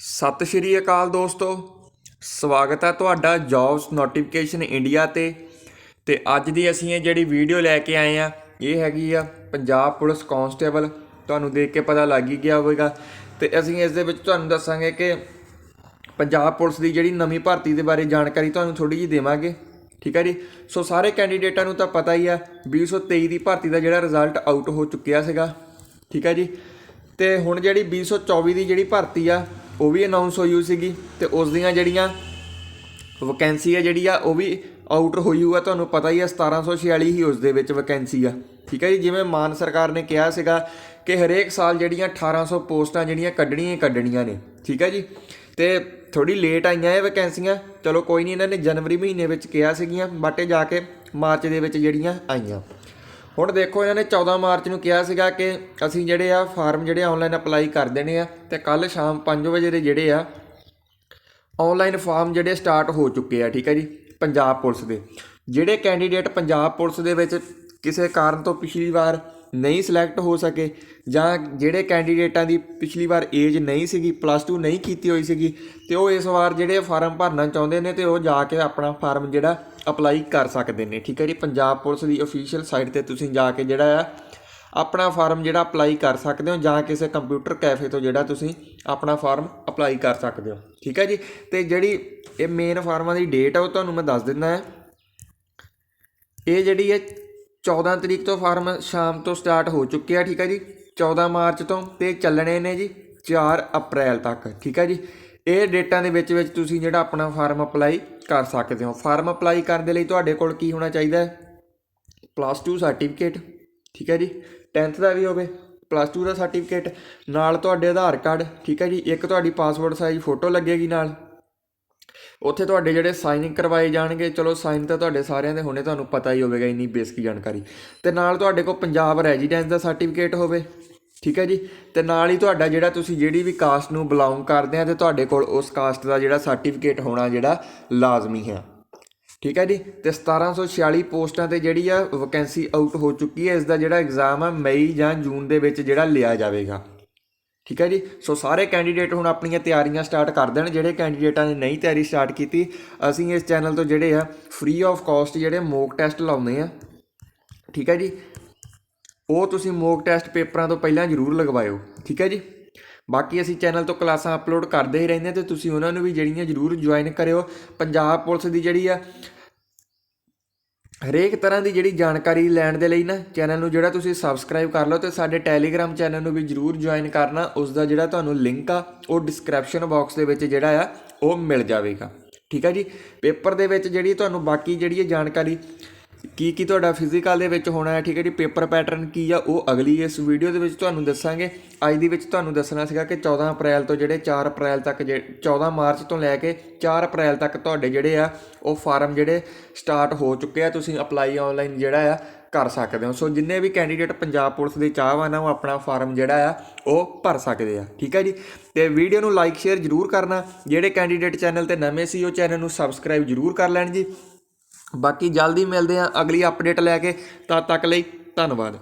ਸਤਿ ਸ਼੍ਰੀ ਅਕਾਲ ਦੋਸਤੋ। ਸਵਾਗਤ ਹੈ ਤੁਹਾਡਾ ਜੌਬਸ ਨੋਟੀਫਿਕੇਸ਼ਨ ਇੰਡੀਆ ਤੇ। ਤੇ ਅੱਜ ਦੀ ਅਸੀਂ ਇਹ ਜਿਹੜੀ ਵੀਡੀਓ ਲੈ ਕੇ ਆਏ ਆ ਇਹ ਹੈਗੀ ਆ ਪੰਜਾਬ ਪੁਲਿਸ ਕਾਂਸਟੇਬਲ ਤੁਹਾਨੂੰ ਦੇਖ ਕੇ ਪਤਾ ਲੱਗ ਹੀ ਗਿਆ ਹੋਵੇਗਾ। ਤੇ ਅਸੀਂ ਇਸ ਦੇ ਵਿੱਚ ਤੁਹਾਨੂੰ ਦੱਸਾਂਗੇ ਕਿ ਪੰਜਾਬ ਪੁਲਿਸ ਦੀ ਜਿਹੜੀ ਨਵੀਂ ਭਰਤੀ ਦੇ ਬਾਰੇ ਜਾਣਕਾਰੀ ਤੁਹਾਨੂੰ ਥੋੜੀ ਜਿਹੀ ਦੇਵਾਂਗੇ। ਠੀਕ ਹੈ ਜੀ? ਸੋ ਸਾਰੇ ਕੈਂਡੀਡੇਟਾਂ ਨੂੰ ਤਾਂ ਪਤਾ ਹੀ ਆ 2023 ਦੀ ਭਰਤੀ ਦਾ ਜਿਹੜਾ ਰਿਜ਼ਲਟ ਆਊਟ ਹੋ ਚੁੱਕਿਆ ਸੀਗਾ। ਠੀਕ ਹੈ ਜੀ? ਤੇ ਹੁਣ ਜਿਹੜੀ 2024 ਦੀ ਜਿਹੜੀ ਭਰਤੀ ਆ, ਉਹ ਵੀ ਅਨਾਉਂਸ ਹੋਈ ਹੋਈ ਸੀਗੀ ਤੇ ਉਸ ਦੀਆਂ ਜਿਹੜੀਆਂ ਵੈਕੈਂਸੀ ਆ ਜਿਹੜੀ ਆ, ਉਹ ਵੀ ਆਊਟ ਹੋਈ ਹੋਈ ਤੁਹਾਨੂੰ ਪਤਾ ਹੀ ਆ 1746 ਹੀ ਉਸ ਦੇ ਵਿੱਚ ਵੈਕੈਂਸੀ ਆ। ਠੀਕ ਹੈ ਜੀ, ਜਿਵੇਂ ਮਾਨ ਸਰਕਾਰ ਨੇ ਕਿਹਾ ਸੀਗਾ ਕਿ ਹਰੇਕ ਸਾਲ ਜਿਹੜੀਆਂ 1800 ਪੋਸਟਾਂ ਜਿਹੜੀਆਂ ਕੱਢਣੀਆਂ ਹੀ ਕੱਢਣੀਆਂ ਨੇ। ਠੀਕ ਹੈ ਜੀ, ਤੇ ਥੋੜੀ ਲੇਟ ਆਈਆਂ ਇਹ ਵੈਕੈਂਸੀਆਂ ਚਲੋ ਕੋਈ ਨਹੀਂ ਇਹਨਾਂ ਨੇ ਜਨਵਰੀ ਮਹੀਨੇ ਵਿੱਚ ਕਿਹਾ ਸੀਗੀਆਂ, ਬਟ ਇਹ ਜਾ ਕੇ ਮਾਰਚ ਦੇ ਵਿੱਚ ਜਿਹੜੀਆਂ ਆਈਆਂ। ਹੁਣ ਦੇਖੋ, ਇਹਨਾਂ ਨੇ 14 ਮਾਰਚ ਨੂੰ ਕਿਹਾ ਸੀਗਾ ਕਿ ਅਸੀਂ ਜਿਹੜੇ ਆ ਫਾਰਮ ਜਿਹੜੇ ਆਨਲਾਈਨ ਅਪਲਾਈ ਕਰ ਦੇਣੇ ਆ ਤੇ ਕੱਲ ਸ਼ਾਮ 5 ਵਜੇ ਦੇ ਜਿਹੜੇ ਆ ਆਨਲਾਈਨ ਫਾਰਮ ਜਿਹੜੇ ਸਟਾਰਟ ਹੋ ਚੁੱਕੇ ਆ, ਠੀਕ ਹੈ ਜੀ, ਪੰਜਾਬ ਪੁਲਿਸ ਦੇ। ਜਿਹੜੇ ਕੈਂਡੀਡੇਟ ਪੰਜਾਬ ਪੁਲਿਸ ਦੇ ਵਿੱਚ ਕਿਸੇ ਕਾਰਨ ਤੋਂ ਪਿਛਲੀ ਵਾਰ ਨਹੀਂ ਸਿਲੈਕਟ ਹੋ ਸਕੇ ਜਾਂ ਜਿਹੜੇ ਕੈਂਡੀਡੇਟਾਂ ਦੀ ਪਿਛਲੀ ਵਾਰ ਏਜ ਨਹੀਂ ਸੀਗੀ ਪਲੱਸ 2 ਨਹੀਂ ਕੀਤੀ ਹੋਈ ਸੀਗੀ, ਤੇ ਉਹ ਇਸ ਵਾਰ ਜਿਹੜੇ ਫਾਰਮ ਭਰਨਾ ਚਾਹੁੰਦੇ ਨੇ ਤੇ ਉਹ ਜਾ ਕੇ ਆਪਣਾ ਫਾਰਮ ਜਿਹੜਾ ਅਪਲਾਈ ਕਰ ਸਕਦੇ ਨੇ, ਠੀਕ ਹੈ ਜੀ? ਪੰਜਾਬ ਪੁਲਿਸ ਦੀ ਅਫੀਸ਼ੀਅਲ ਸਾਈਟ ਤੇ ਤੁਸੀਂ ਜਾ ਕੇ ਜਿਹੜਾ ਆ, ਆਪਣਾ ਫਾਰਮ ਜਿਹੜਾ ਅਪਲਾਈ ਕਰ ਸਕਦੇ ਹੋ ਜਾਂ ਕਿਸੇ ਕੰਪਿਊਟਰ ਕੈਫੇ ਤੋਂ ਜਿਹੜਾ ਤੁਸੀਂ ਆਪਣਾ ਫਾਰਮ ਅਪਲਾਈ ਕਰ ਸਕਦੇ ਹੋ, ਠੀਕ ਹੈ ਜੀ? ਤੇ ਜਿਹੜੀ ਇਹ ਮੇਨ ਫਾਰਮਾਂ ਦੀ ਡੇਟ ਆ, ਉਹ ਤੁਹਾਨੂੰ ਮੈਂ ਦੱਸ ਦਿੰਦਾ ਹੈ। ਇਹ ਜਿਹੜੀ ਹੈ 14 ਤਰੀਕ ਤੋਂ ਫਾਰਮ ਸ਼ਾਮ ਤੋਂ ਸਟਾਰਟ ਹੋ ਚੁੱਕੇ ਆ, ਠੀਕ ਹੈ ਜੀ? 14 ਮਾਰਚ ਤੋਂ ਤੇ ਚੱਲਣੇ ਨੇ ਜੀ 4 ਅਪ੍ਰੈਲ ਤੱਕ, ਠੀਕ ਹੈ ਜੀ? ਇਹ ਡੇਟਾਂ ਦੇ ਵਿੱਚ ਵਿੱਚ ਤੁਸੀਂ ਜਿਹੜਾ ਆਪਣਾ ਫਾਰਮ ਅਪਲਾਈ ਕਰ ਸਕਦੇ ਹੋ। ਫਾਰਮ ਅਪਲਾਈ ਕਰਨ ਦੇ ਲਈ ਤੁਹਾਡੇ ਕੋਲ ਕੀ ਹੋਣਾ ਚਾਹੀਦਾ ਹੈ? ਪਲੱਸ 2 ਸਰਟੀਫਿਕੇਟ ਠੀਕ ਹੈ ਜੀ? 10th ਦਾ ਵੀ ਹੋਵੇ ਪਲੱਸ 2 ਦਾ ਸਰਟੀਫਿਕੇਟ ਨਾਲ ਤੁਹਾਡੇ ਆਧਾਰ ਕਾਰਡ, ਠੀਕ ਹੈ ਜੀ? ਇੱਕ ਤੁਹਾਡੀ ਪਾਸਪੋਰਟ ਸਾਈਜ਼ ਫੋਟੋ ਲੱਗੇਗੀ ਨਾਲ। ਉੱਥੇ ਤੁਹਾਡੇ ਜਿਹੜੇ ਸਾਈਨ ਕਰਵਾਏ ਜਾਣਗੇ, ਚਲੋ ਸਾਈਨ ਤਾਂ ਤੁਹਾਡੇ ਸਾਰਿਆਂ ਦੇ ਹੁਣੇ, ਤੁਹਾਨੂੰ ਪਤਾ ਹੀ ਹੋਵੇਗਾ, ਇੰਨੀ ਬੇਸਿਕ ਜਾਣਕਾਰੀ। ਤੇ ਨਾਲ ਤੁਹਾਡੇ ਕੋਲ ਪੰਜਾਬ ਰੈਜ਼ੀਡੈਂਸ ਦਾ ਸਰਟੀਫਿਕੇਟ ਹੋਵੇ ਠੀਕ ਹੈ ਜੀ? ਤੇ ਨਾਲ ਹੀ ਤੁਹਾਡਾ ਜਿਹੜਾ ਤੁਸੀਂ ਜਿਹੜੀ ਵੀ ਕਾਸਟ ਨੂੰ ਬਿਲੋਂਗ ਕਰਦੇ ਆ ਤੇ ਤੁਹਾਡੇ ਕੋਲ ਉਸ ਕਾਸਟ ਦਾ ਜਿਹੜਾ ਸਰਟੀਫਿਕੇਟ ਹੋਣਾ ਜਿਹੜਾ ਲਾਜ਼ਮੀ ਹੈ। ਠੀਕ ਹੈ ਜੀ? ਤੇ 1746 ਪੋਸਟਾਂ ਤੇ ਜਿਹੜੀ ਆ ਵੈਕੈਂਸੀ ਆਊਟ ਹੋ ਚੁੱਕੀ ਹੈ, ਇਸ ਦਾ ਜਿਹੜਾ ਐਗਜ਼ਾਮ ਆ ਮਈ ਜਾਂ ਜੂਨ ਦੇ ਵਿੱਚ ਜਿਹੜਾ ਲਿਆ ਜਾਵੇਗਾ। ਠੀਕ ਹੈ ਜੀ? ਸੋ ਸਾਰੇ ਕੈਂਡੀਡੇਟ ਹੁਣ ਆਪਣੀਆਂ ਤਿਆਰੀਆਂ ਸਟਾਰਟ ਕਰ ਦੇਣ, ਜਿਹੜੇ ਕੈਂਡੀਡੇਟਾਂ ਨੇ ਨਹੀਂ ਤਿਆਰੀ ਸਟਾਰਟ ਕੀਤੀ, ਅਸੀਂ ਇਸ ਚੈਨਲ ਤੋਂ ਜਿਹੜੇ ਆ ਫ੍ਰੀ ਆਫ ਕਾਸਟ ਜਿਹੜੇ ਮੋਕ ਟੈਸਟ ਲਾਉਂਦੇ ਆ। ਠੀਕ ਹੈ ਜੀ? ਉਹ ਤੁਸੀਂ ਮੋਕ ਟੈਸਟ ਪੇਪਰਾਂ ਤੋਂ ਪਹਿਲਾਂ ਜ਼ਰੂਰ ਲਗਵਾਇਓ, ਠੀਕ ਹੈ ਜੀ? ਬਾਕੀ ਅਸੀਂ ਚੈਨਲ ਤੋਂ ਕਲਾਸਾਂ ਅਪਲੋਡ ਕਰਦੇ ਹੀ ਰਹਿੰਦੇ ਹਾਂ ਤੇ ਤੁਸੀਂ ਉਹਨਾਂ ਨੂੰ ਵੀ ਜਿਹੜੀਆਂ ਜ਼ਰੂਰ ਜੁਆਇਨ ਕਰਿਓ। ਪੰਜਾਬ ਪੁਲਿਸ ਦੀ ਜਿਹੜੀ ਆ, ਹਰੇਕ ਤਰ੍ਹਾਂ ਦੀ ਜਿਹੜੀ ਜਾਣਕਾਰੀ ਲੈਣ ਦੇ ਲਈ ਨਾ, ਚੈਨਲ ਨੂੰ ਜਿਹੜਾ ਤੁਸੀਂ ਸਬਸਕ੍ਰਾਈਬ ਕਰ ਲਓ ਤੇ ਸਾਡੇ ਟੈਲੀਗ੍ਰਾਮ ਚੈਨਲ ਨੂੰ ਵੀ ਜਰੂਰ ਜੁਆਇਨ ਕਰਨਾ। ਉਸ ਦਾ ਜਿਹੜਾ ਤੁਹਾਨੂੰ ਲਿੰਕ ਆ, ਉਹ ਡਿਸਕ੍ਰਿਪਸ਼ਨ ਬਾਕਸ ਦੇ ਵਿੱਚ ਜਿਹੜਾ ਆ, ਉਹ ਮਿਲ ਜਾਵੇਗਾ। ਠੀਕ ਹੈ ਜੀ? ਪੇਪਰ ਦੇ ਵਿੱਚ ਜਿਹੜੀ ਤੁਹਾਨੂੰ ਬਾਕੀ ਜਿਹੜੀ ਜਾਣਕਾਰੀ ਕੀ ਕੀ ਤੁਹਾਡਾ ਫਿਜ਼ੀਕਲ ਦੇ ਵਿੱਚ ਹੋਣਾ ਹੈ, ਠੀਕ ਹੈ ਜੀ? ਪੇਪਰ ਪੈਟਰਨ ਕੀ ਆ? ਉਹ ਅਗਲੀ ਇਸ ਵੀਡੀਓ ਦੇ ਵਿੱਚ ਤੁਹਾਨੂੰ ਦੱਸਾਂਗੇ। ਅੱਜ ਦੀ ਵਿੱਚ ਤੁਹਾਨੂੰ ਦੱਸਣਾ ਸੀਗਾ ਕਿ 14 ਅਪ੍ਰੈਲ ਤੋਂ ਜਿਹੜੇ 4 ਅਪ੍ਰੈਲ ਤੱਕ 14 ਮਾਰਚ ਤੋਂ ਲੈ ਕੇ 4 ਅਪ੍ਰੈਲ ਤੱਕ ਤੁਹਾਡੇ ਜਿਹੜੇ ਆ, ਉਹ ਫਾਰਮ ਜਿਹੜੇ ਸਟਾਰਟ ਹੋ ਚੁੱਕੇ ਆ। ਤੁਸੀਂ ਅਪਲਾਈ ਆਨਲਾਈਨ ਜਿਹੜਾ ਆ, ਕਰ ਸਕਦੇ ਹੋ। ਸੋ ਜਿੰਨੇ ਵੀ ਕੈਂਡੀਡੇਟ ਪੰਜਾਬ ਪੁਲਿਸ ਦੇ ਚਾਹਵਾਨ ਆ, ਉਹ ਆਪਣਾ ਫਾਰਮ ਜਿਹੜਾ ਆ, ਉਹ ਭਰ ਸਕਦੇ ਆ। ਠੀਕ ਹੈ ਜੀ? ਤੇ ਵੀਡੀਓ ਨੂੰ ਲਾਈਕ ਸ਼ੇਅਰ ਜਰੂਰ ਕਰਨਾ। ਜਿਹੜੇ ਕੈਂਡੀਡੇਟ ਚੈਨਲ ਤੇ ਨਵੇਂ ਸੀ, ਉਹ ਚੈਨਲ ਨੂੰ ਸਬਸਕ੍ਰਾਈਬ ਜਰੂਰ ਕਰ ਲੈਣ ਜੀ। ਬਾਕੀ ਜਲਦੀ ਮਿਲਦੇ ਹਾਂ ਅਗਲੀ ਅਪਡੇਟ ਲੈ ਕੇ ਤਦ ਤੱਕ ਲਈ ਧੰਨਵਾਦ।